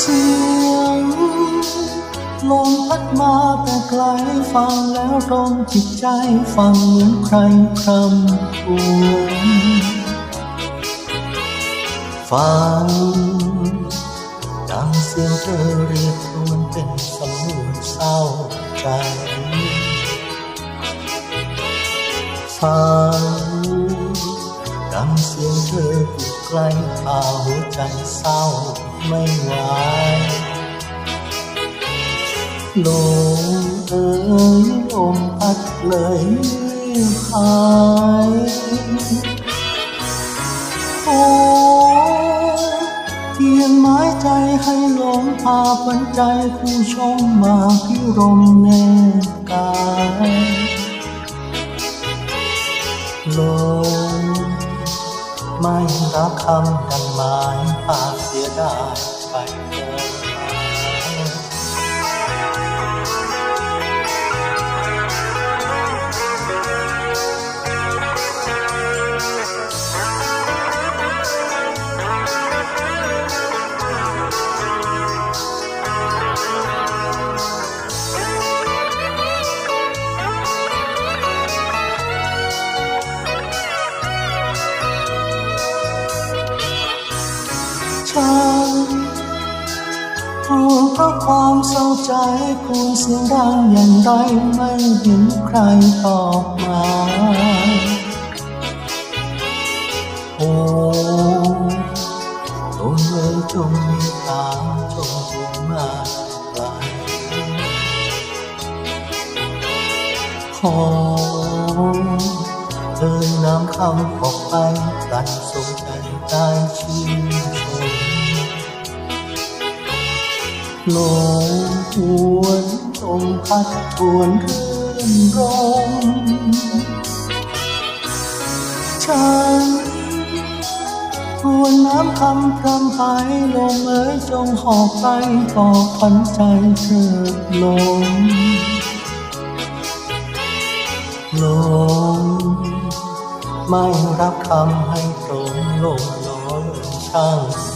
เสียงลมพัดมาแต่ไกลฟังแล้วตรงจิตใจฟังเหมือนใครคำครวญฟังดังเสียงเธอเรียกครวญเป็นสำนวนเศร้าใจฟังดังเสียงเธออยู่ใกลพาหัวใจเศร้า ไม่ไหวลมเอ่ยลมพัดเลยหายโอ้เพียงไม้ใจให้ลมพาฝันใจคู่ชมมาพิรมแน่กายลง ไม่รักคำดังหมายปากเสียดายไปเลย ฉันกลัวเพราะความเศร้าใจคูณเสียงดังอย่างไรไม่เห็นใครตอบมาโอ้จงเลยจงมตตาจงจงมาไกลขอเดินน้ำคำออกไปกันสงใจได้ชื่น ชมลมหวนลมพัดทวนรื่นรมฉันทวนน้ำคำพรำไปลมเอ๋ยจงหอบไปบอพันใจเถิดลมลมไม่รับคำให้ตรงลมน้อยช่าง